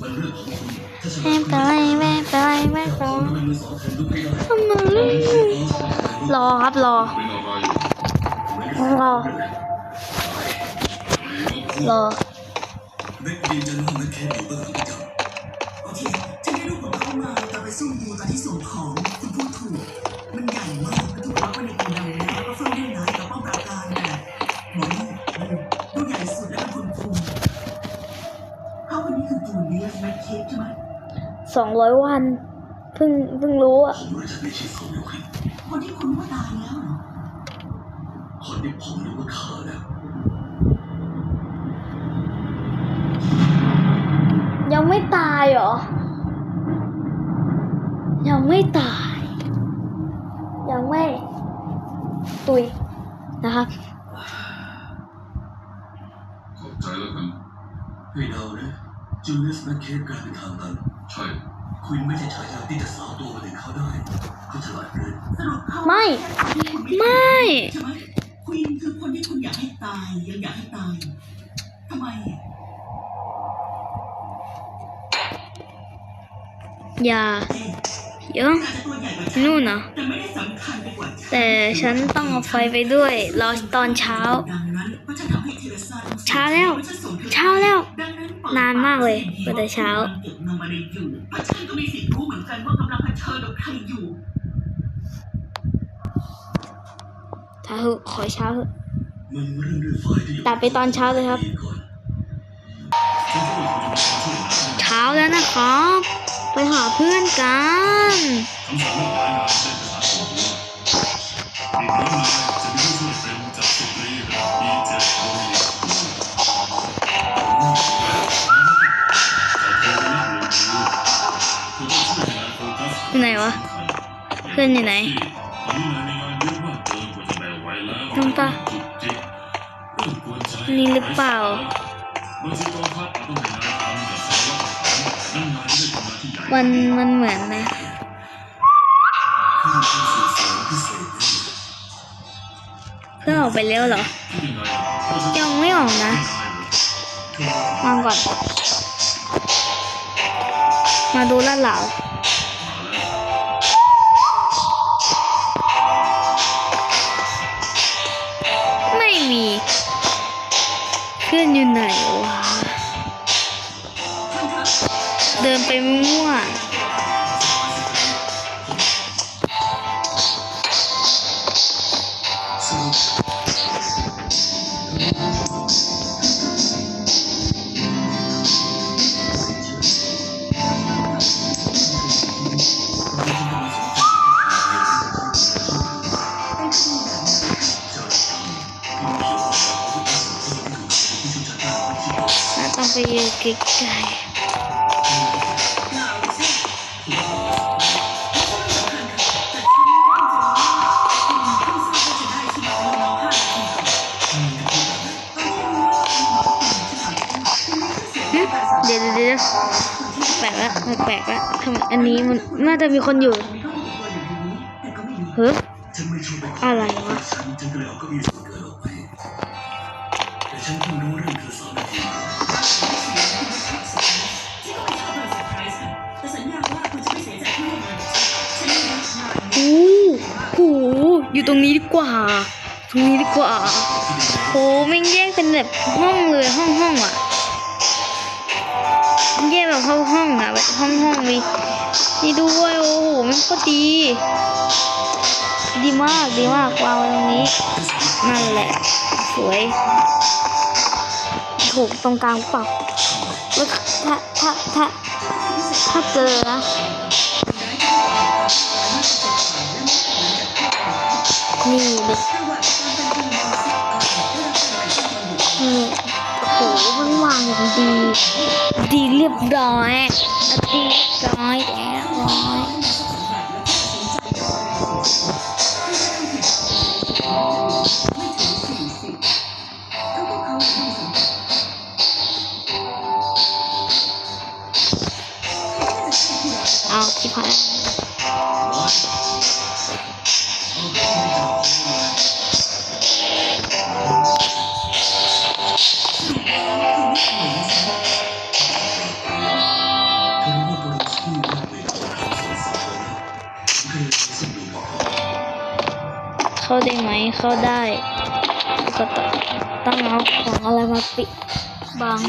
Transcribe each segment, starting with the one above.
ไม่เป็นไรไม่เป็นไรไม่เป็นไรคุณก็เป็นมือทำไมรอครับรอ รอ รอเด็กดีจะรู้นักแค่อยู่เบองหลังจับโอเคฉันได้รูปของเขามาตอนไปสู้ยูตอนที่ส่งของคุณพูดถูก มันใหญ่มากถูกล็อกไว้ในกรงดำ คนนี้คือจูเลียสแมคเคปใช่ไหมสองร้อยวันเพิ่งเพิ่งรู้อะผมรู้จักในชีพของยูครินคนที่คุณว่าตายแล้วเหรอคนที่ผมนึกว่าฆ่าแล้วยังไม่ตายเหรอ ยังไม่ตาย ยังไม่ ตุยนะครับขอบใจแล้วกันให้เดานะ จูเลียสแมคเคปกลายเป็นทางตันใช่ คุณไม่ใช่ฉายาที่จะสาวตัวมาถึงเขาได้เขาฉลาดเกินสรุปเขาไม่ ไม่ ใช่ไหมควีนคือคนที่คุณอยากให้ตายยังอยากให้ตายทำไมอย่าเยอะนู่นนะแต่ไม่ได้สำคัญไปกว่าฉันแต่ฉันต้องเอาไฟไปด้วยรอตอนเช้าดังนั้นเพราะฉันทำให้เทเรซา ช้าแล้วพระฉันส่งธอเช้าแล้วดังนั้นเปิดนานมากเลยกว่าจะเช้าเก็บนมอะไรอยู่เพราะฉันก็มีสิทธิ์รู้เหมือนกันว่ากำลังเผชิญกับใครอยู่ ถ้าเหอะขอเช้าเถอะ มันเรื่องด้วยไฟที่อยู่ตัดไปตอนเช้าเลยครับก่อนฉันคิดว่าคุณจะมาช่วยเหลือเช้าแล้วนะครับ ไปหาเพื่อนกัน คำสั่งเรื่องย้ายนายเส้นประชาชนว่าอีกน้อยนายจ พื่อนอยู่ไหนตอนนี้นายมีงานเยอะมากเกินกว่าจะแบกไหวแล้วน้องปะจุกจิกเรื่องกวนใจนี่หรือเปล่าวันมันมันเหมือนไหมเศษนะเพื่อออกไปแล้วเหรอ ยังไม่ออกนะวางก่อน มาดูลาดเหลา พื่อนอยู่ไหนวะ เดินไปมั่ว ไกลๆหึเดี๋ยวเดี๋ยวเดี๋ยวแปลกละแปลกละทำไมอันนี้มันน่าจะมีคนอยู่เฮ้ยฉันไม่ชออะไรวะ รงนี้ดีกว่า ตรงนี้ดีกว่า โหแม่งแยกเป็นแบบห้องเลยห้องห้องอะแยกแบบห้องห้องอะแบบห้องห้องมีนี่ด้วยโอ้โหแมันก็ดี ดีมากดีมากวางไว้ตรงนี้นั่นแหละ สวยถูกตรงกลางเปล่าแล้วถ้าถ้าถ้าถ้าเจอนะ นี่เลยนี่โอ้โหมันวางอย่างดี ดีเรียบร้อยดีเรียบร้อยเรียบร้อย เข้าได้ไหมเข้าได้ก็ต้องเอาของอะไรมาปิดบัง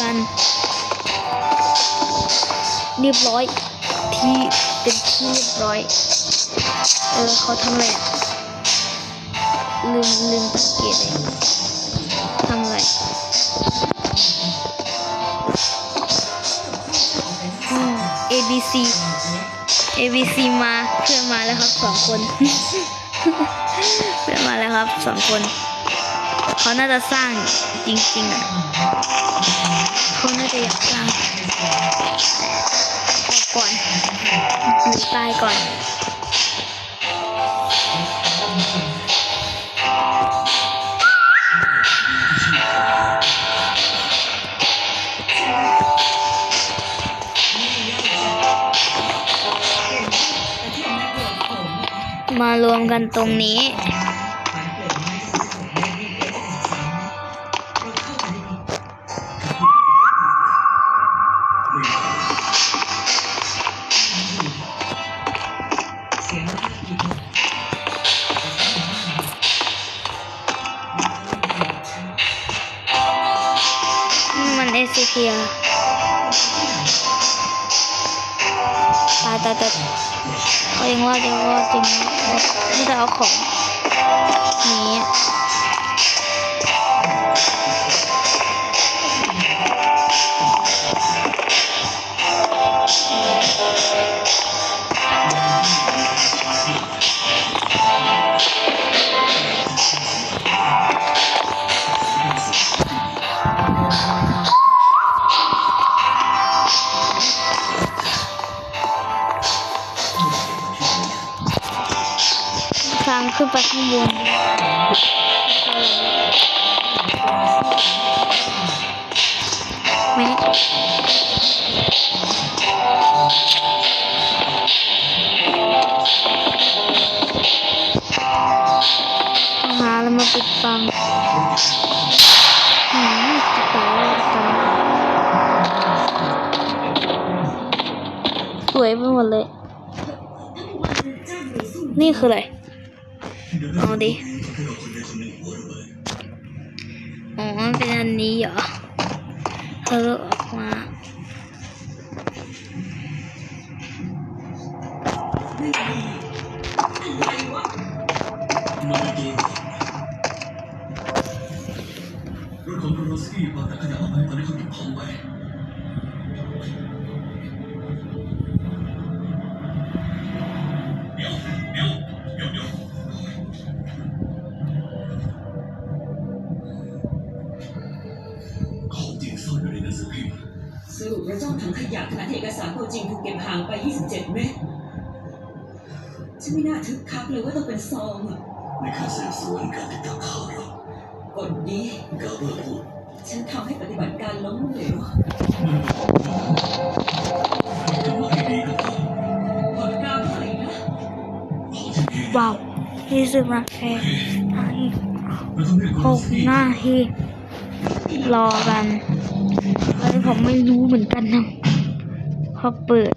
กันเรียบร้อย ที่เป็นที่เรียบร้อย เออเขาทำอะไรลืมลืมสังเกตเลยทำอะไรอืม A B C A B C มาเพื่อนมาแล้วครับสองคน เพื่อนมาแล้วครับสองคน เขาน่าจะสร้างจริงๆอะเขาน่าจะอยากสร้างออกก่อนหรือตายก่อนมารวมกันตรงนี้ ว่าเดี๋ยวว่าจริงไม่ได้เอาของนี้ ขึ้นไปข้างบนแม่ต้องหาแล้วมาปิดบังหืมจะตายแล้วจะตายสวยไปหมดเลย นี่คืออะไร เอาดิอ๋อมันเป็นอันนี้เหรอทะลุออกมามาเป็นตัวรถของโคโรสกี้วางแต่ขยะเอาไว้ตอนนี้เขาเก็บของไว้ เก็บห่างไป 27 เมตร ฉันไม่น่าทึกคักเลยว่าต้องเป็นซองอะในการสืบสวนการติดตามข่าวเรากดดีกาเบอร์พูดฉันทำให้ปฏิบัติการล้มเหลวจะว่าให้ดีก็พอกดกาวเท่าไหร่นะของที่มีว้าวยี่สิบนาทีเราต้องเรียกโคหโรกสกี้หน้าที่รอกันอันนี้ผมไม่รู้เหมือนกันนะ พอเปิด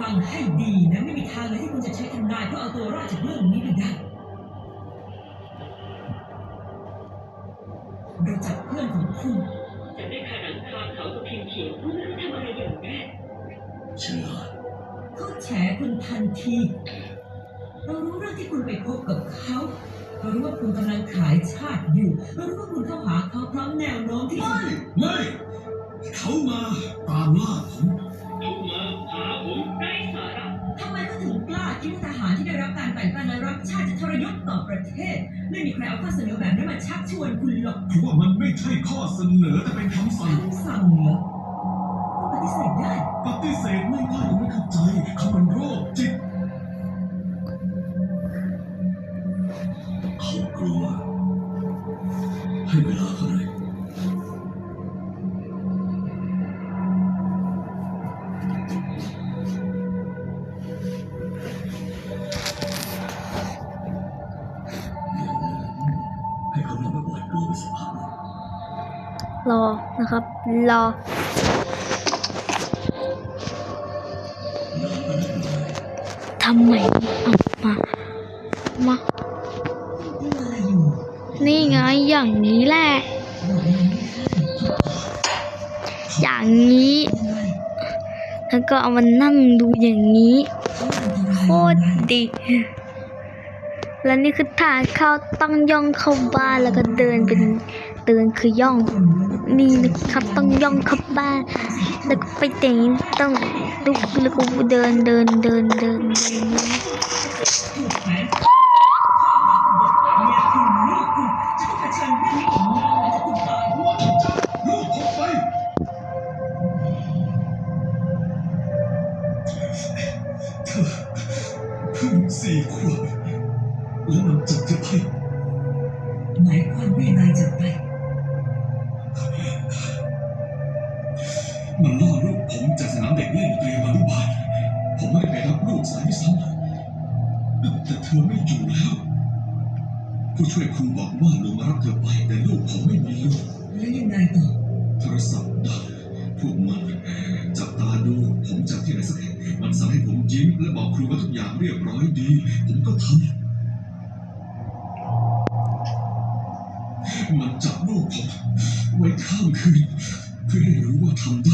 ฟังให้ดีนะไม่มีทางเลยที่คุณจะใช้ทำนายเพื่อเอาตัวรอดจากเรื่องนี้ไปได้เราจับเพื่อนของคุณจะได้ขาหนังคาเขากับพิมพ์เขียวคุณไม่รู้ทำอะไรอย่างแน่เชื่อเขาแฉคุณทันที พบกับเขาเรารู้ว่าคุณกำลังขายชาติอยู่เรารู้ว่าคุณเข้าหาเขาพร้อมแนวโน้มที่ไม่ไม่ เขามาตามล่าผมไร้สาระทำไมเขาถึงกล้าคิดว่าทหารที่ได้รับการแต่งตั้งและรักชาติจะทรยศต่อประเทศ ไม่มีใครเอาข้อเสนอแบบนั้นมาชักชวนคุณหรอกคือว่ามันไม่ใช่ข้อเสนอแต่เป็นคำสั่งคำสั่งเหรอผู้ปฏิฏิเสธได้ปฏิเสธไม่ได้ยังไม่เข้าใจเขามันโรคจิต เขากลัวให้เวลาเขาเลยให้เขาลองไปปล่อยกลัวไปสักพักหนึ่งรอนะครับ รอ ทำไมเอามา มา อย่างนี้แหละ อย่างนี้ แล้วก็เอามานั่งดูอย่างนี้ โคตรดีแล้วนี่คือทางเข้าต้องย่องเข้าบ้านแล้วก็เดินเป็นเดินคือย่องนี่นะครับต้องย่องเข้าบ้าน แล้วก็ไปแต่งต้องลุกแล้วก็เดินเดินเดินเดินเดิน ผู้ช่วยครูบอกว่าลงมารับเธอไปแต่ลูกผมไม่มีลูกแล้วยังไงต่อโทรศัพท์ดังพวกมันจับตาดูผมจากที่ไหนสักแห่งมันสั่งให้ผมยิ้มและบอกครูว่าทุกอย่างเรียบร้อยดี ผมก็ทำมันจับลูกผมไว้ข้ามคืนเพื่อให้รู้ว่าทำได้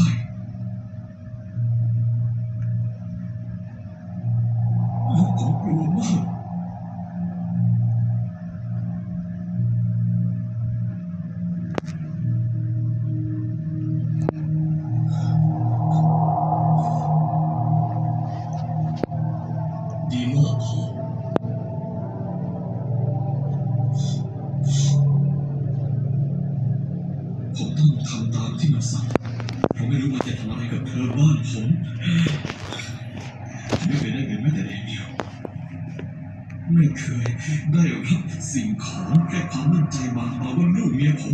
ามที่มันสั่งผมไม่รู้ว่าจะทำอะไรกับเธอบ้านผม ไม่เคยได้เงินแม้แต่เดียว ไม่เคยได้รับสิ่งของแค่ความมั่นใจบางเบาว่าลูกเมียผม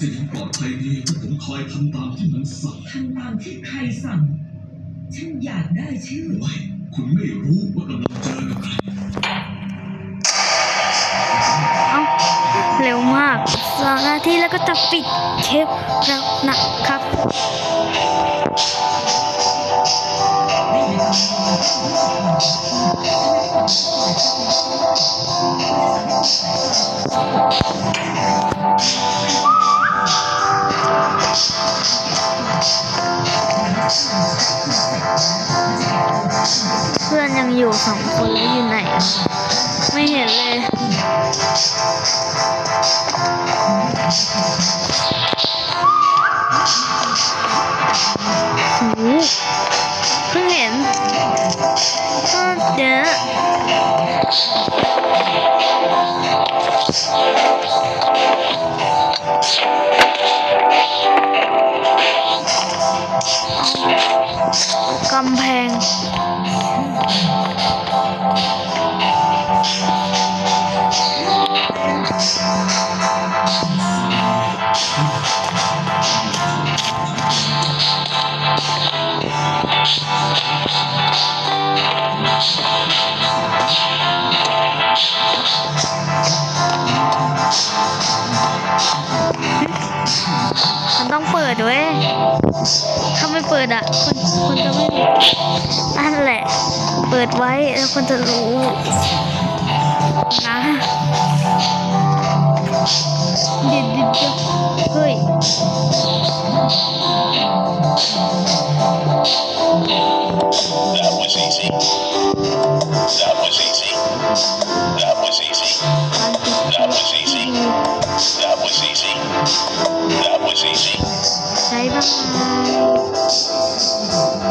จะยังปลอดภัยดีถ้าผมคอยทำตามที่มันสั่งทำตามที่ใครสั่ง ฉันอยากได้ชื่อ ไม่ คุณไม่รู้ว่ากำลังเจอกับใคร องนาทีแล้วก็จะปิดคลิปแล้วนะครับเพื่อนยังอยู่สองคนแล้วอยู่ไหน ไม่เห็นเลย เปิดไว้แล้วคนจะรู้นะเดี๋ยวเดี๋ยวเฮ้ยใช่บ้า